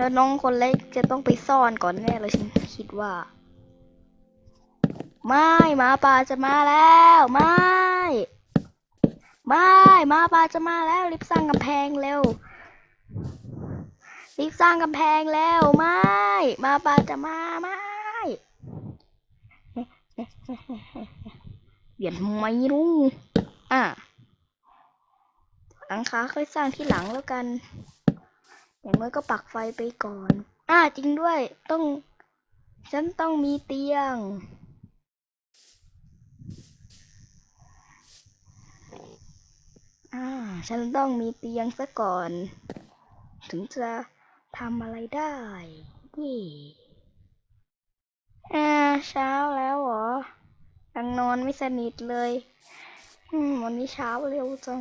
แล้วน้องคนเล็กจะต้องไปซ่อนก่อนแน่เลยฉันคิดว่า ไม่หมาป่าจะมาแล้วไม่ไม่หมาป่าจะมาแล้วรีบสร้างกำแพงเร็วรีบสร้างกำแพงแล้วไม่หมาป่าจะมาไม่เปลี่ยนไม่รู้อะหลังคาค่อยสร้างที่หลังแล้วกัน อย่างน้อยก็ปักไฟไปก่อน อ่าจริงด้วยต้อง ฉันต้องมีเตียง อ่า ฉันต้องมีเตียงซะก่อน ถึงจะทำอะไรได้เย่อ่าเช้าแล้วเหรอยังนอนไม่สนิทเลยวันนี้เช้าเร็วจัง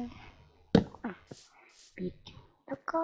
ปิด แล้วก็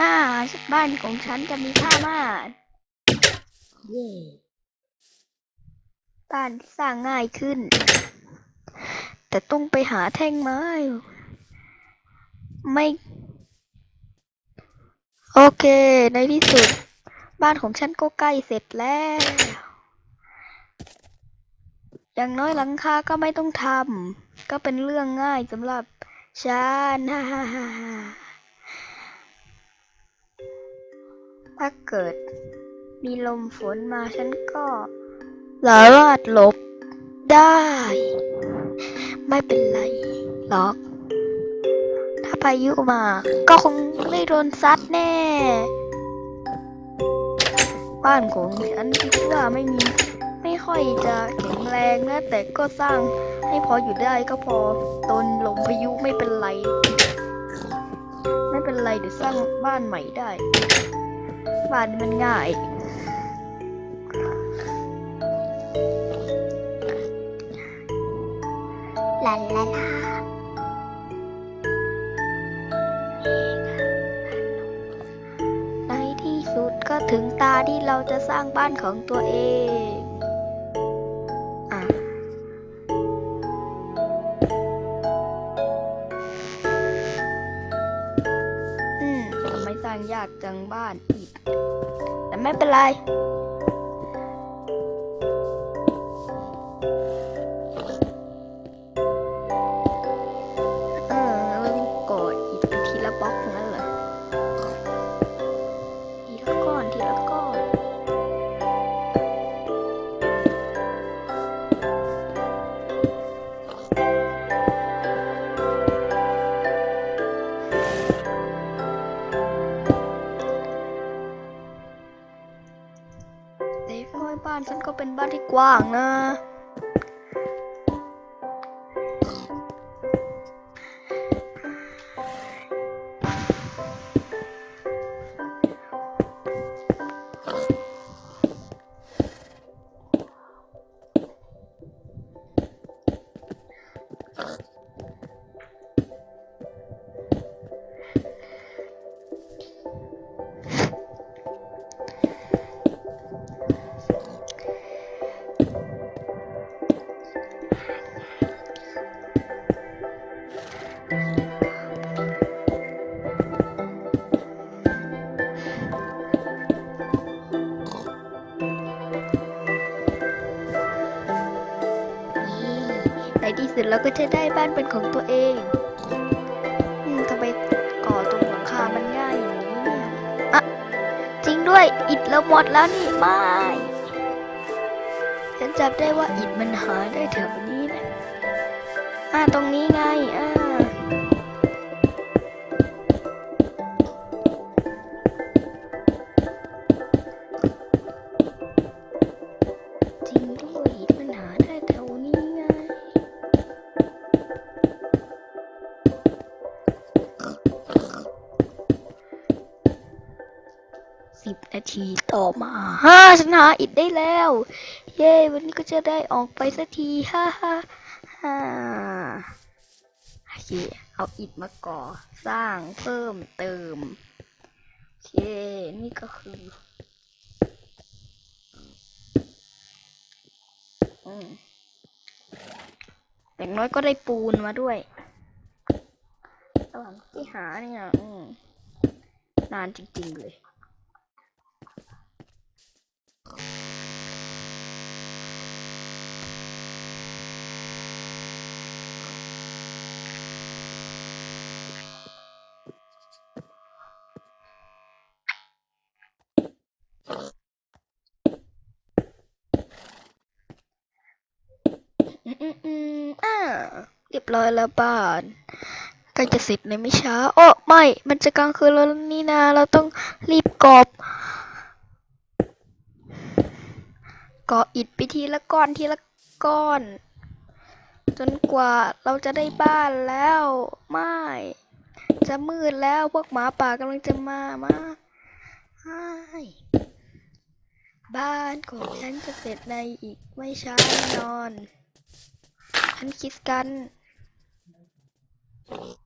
อ่าบ้านของฉันจะมีผ้าม่านเย่บ้านที่สร้างง่ายขึ้น แต่ต้องไปหาแท่งไม้ ไม่ โอเค ในที่สุด บ้านของฉันก็ใกล้เสร็จแล้ว อย่างน้อยหลังคาก็ไม่ต้องทำ ก็เป็นเรื่องง่ายสำหรับฉันฮ่าฮ่าฮ่า ถ้าเกิด มีลมฝนมาฉันก็สามารถหลบได้ ไม่เป็นไรหรอก ถ้าพายุมา ก็คงไม่โดนซัดแน่ บ้านของฉันคิดว่าไม่มี ไม่ค่อยจะแข็งแรงนะ แต่ก็สร้างให้พออยู่ได้ก็พอโดนลมพายุไม่เป็นไร ไม่เป็นไรเดี๋ยวสร้างบ้านใหม่ได้ บ้านมันง่ายลาลาลาในที่สุดก็ถึงตาที่เราจะสร้างบ้านของตัวเองอะอืมทำไมสร้างยากจังบ้านอิฐ แต่ไม่เป็นไรางน้อยบ้านฉันก็เป็นบ้านที่กว้างนะ ที่สุดเราก็จะได้บ้านเป็นของตัวเองอืมทำไมก่อตรงหลังคามันง่ายอย่างนี้เนี่ยอะจริงด้วยอิฐเราหมดแล้วนี่ไม่ฉันจำได้ว่าอิฐมันหาได้แถวนี้นะอ่าตรง สิบนาทีต่อมาฮ่าฉันหาอิดได้แล้ว เย้วันนี้ก็จะได้ออกไปสักทีฮ่าฮ่าฮ่าโอเคเอาอิดมาก่อสร้างเพิ่มเติมโอเคนี่ก็คืออืมอย่างน้อยก็ได้ปูนมาด้วยระหว่างที่หาเนี่ย อืมนานจริงๆเลย อืมอืมอืมอ่าเร้อยแล้วบ้านใกล้จะเสร็จในไม่ช้า โอ้ไม่ มันจะกลางคืนแล้วนี่นา เราต้องรีบกอบก่ออิฐไปทีละก้อนทีละก้อน จนกว่าเราจะได้บ้านแล้ว ไม่ จะมืดแล้วพวกหมาป่ากำลังจะมามาไม่บ้านของฉันจะเสร็จในอีกไม่ช้าแน่นอน ฉันคิดกัน Thank you.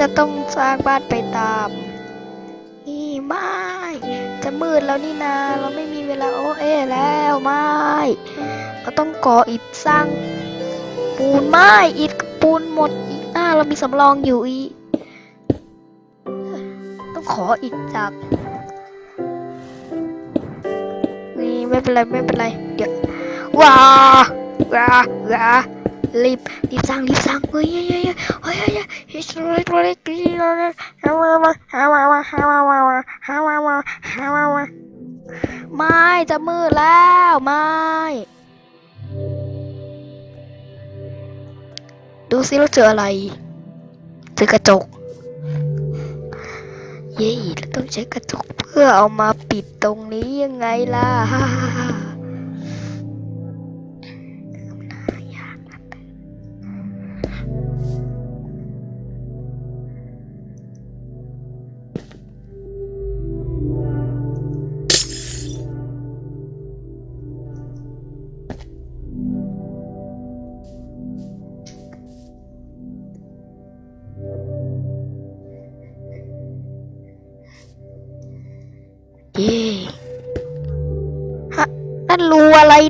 จะต้องสร้างบ้านไปตาม นี่ไม่จะมืดแล้วนี่นา เราไม่มีเวลาโอเอแล้วไม่เราต้องก่ออิฐสร้าง ปูนไม่อิฐปูนหมดอีกอ่าเรามีสำรองอยู่อีกต้องขออิฐจากนี่ไม่เป็นไรไม่เป็นไรเดี๋ยวว้าว้าว้า รีบรีบสร้างรีบสร้างเฮ้ยเฮ้ยเฮ้ยเฮ้ยเฮ้ยเฮ้ยเฮ้ยตัวเล็กตัวเล็กหามามาหามามาหามามาหามามาหามามาไม่จะมืดแล้วไม่ดูซิเราเจออะไรเจอกระจก เย้เราต้องใช้กระจกเพื่อเอามาปิดตรงนี้ยังไงล่ะ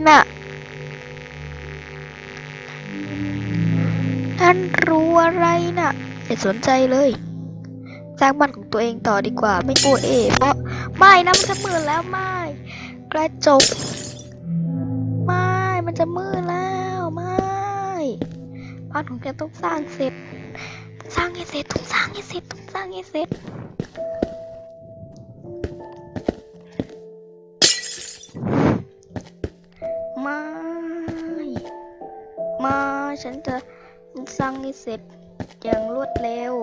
น่ะนั่นรู้อะไรน่ะอย่าสนใจเลยสร้างบ้านของตัวเองต่อดีกว่า ไม่โอเอ เพราะไม่นะมันจะมืดแล้วไม่ กระจก ไม่ มันจะมืดแล้วไม่บ้านของแกต้องสร้างเสร็จ สร้างให้เสร็จต้องสร้างให้เสร็จต้องสร้างให้เสร็จ มา ฉันจะสร้างให้เสร็จอย่างรวดเร็ว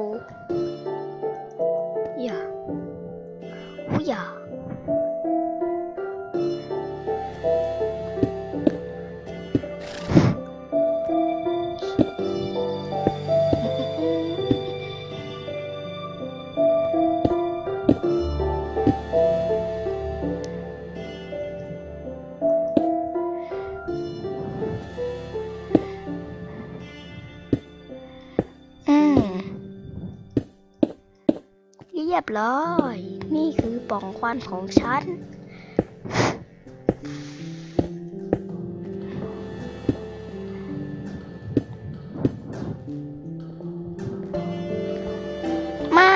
อย่าอุยอย่า ยบร้อย นี่คือป่องควันของฉัน ไม่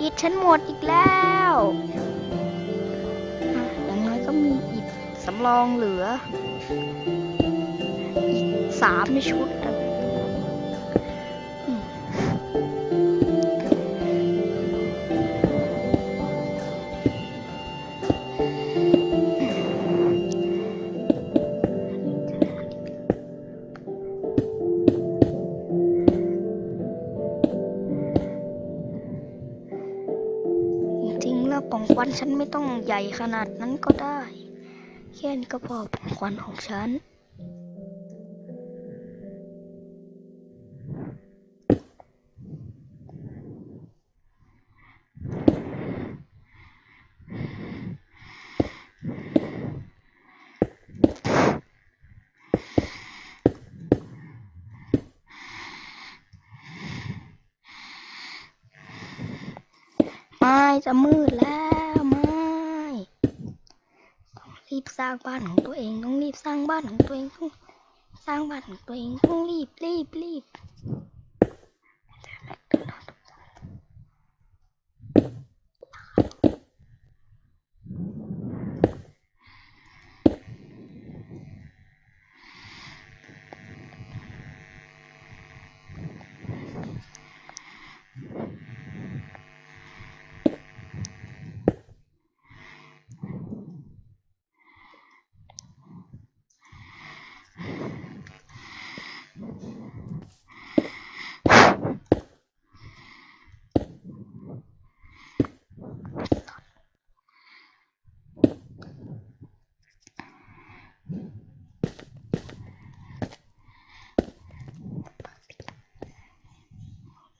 อิดฉันหมดอีกแล้วอย่างน้อยก็มีอิดสำรองเหลือ อีกสามชุดอะ ฉันไม่ต้องใหญ่ขนาดนั้นก็ได้ แค่นี้ก็พอปล่องควันของฉัน ไม่จะมืดแล้วไม่ต้องรีบ สร้างบ้านของตัวเองต้องรีบสร้างบ้านของตัวเองต้องสร้างบ้านของตัวเองต้องรีบรีบรีบ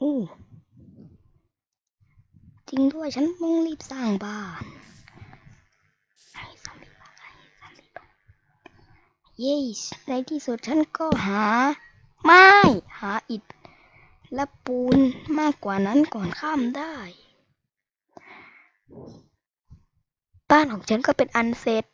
อู้จ ริงด้วย ฉันต้องรีบสร้างบ้านให้สามีบ้านให้สามีบ้านเย้ในที่สุดฉันก็หา ไม้ หาอิฐ และปูนมากกว่านั้นก่อนข้ามได้ บ้านของฉันก็เป็นอันเสร็จ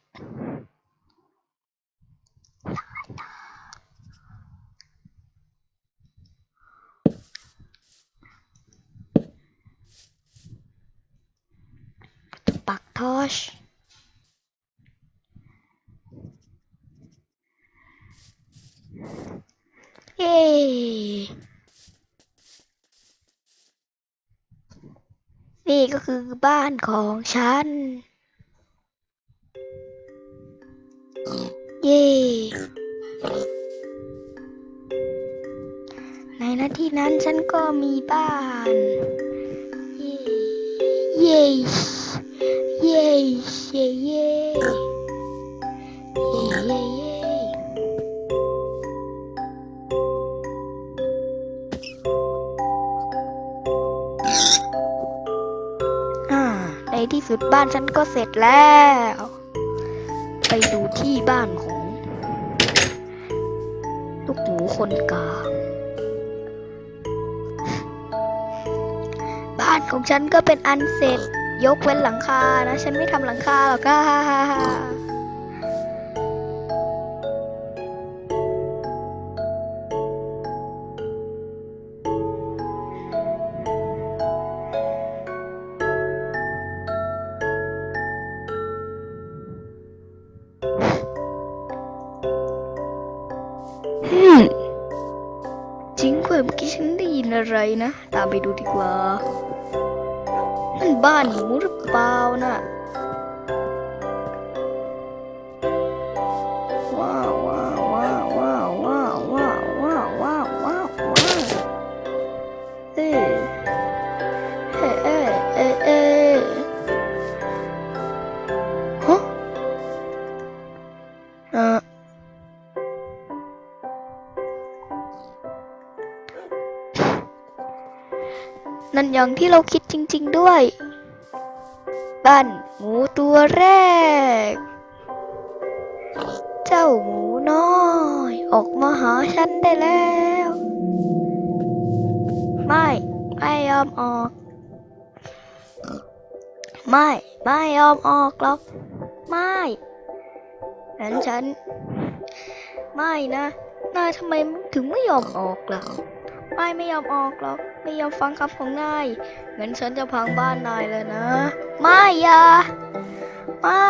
ปักทอชเย้นี่ก็คือบ้านของฉัน เย้ในหน้าที่นั้นฉันก็มีบ้าน เย้เย้เย้เย้เย้เย้เย้เย้อ่าในที่สุดบ้านฉันก็เสร็จแล้ว ไปดูที่บ้านของ ลูกหมูคนกลางบ้านของฉันก็เป็นอันเสร็จ ยกเว้นหลังคานะ ฉันไม่ทำหลังคาหรอกค่ะอืมจริงด้วยเมื่อกี้ฉันได้ยินอะไรนะ ตามไปดูดีกว่านั่น บ้านหมูหรือเปล่าน่ะว้าวว้าวว้าวว้าวว้าวว้าวว้าวว้าวว้าวว้าวเอ้ยเอ้ยเอ้ยเอ้ยเอ้ยฮะเออนั่นอย่างที่เราคิดจริง ๆ ด้วย บ้นหมูตัวแรก เจ้าหมูน้อย ออกมาหาฉันได้แล้ว ไม่ไม่ยอมออก ไม่ไม่ยอมออกหรอกไม่งั้นฉัน ไม่นะนายทำไมถึงไม่ยอมออกล่ะ ไม่ไม่ยอมออกหรอก ไม่ยอมฟังคำของนายงั้นฉันจะพังบ้านนายเลยนะ ไม่อย่าไม่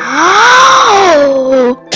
อ้าว